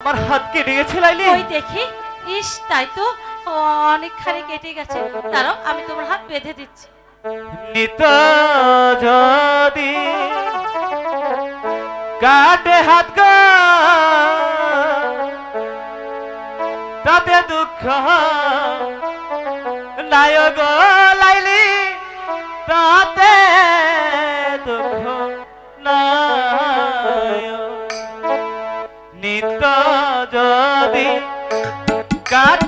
আমার হাত কেটে গেছে লাইলি। ওই দেখি। ইস তাই তো। অনেকখানি কেটে গেছে। দাঁড়াও আমি তোমার হাত বেঁধে দিচ্ছি। নিতা যদি কাটে হাত গা তাতে দুঃখ নায়ক লাইলি তাতে Ustadz.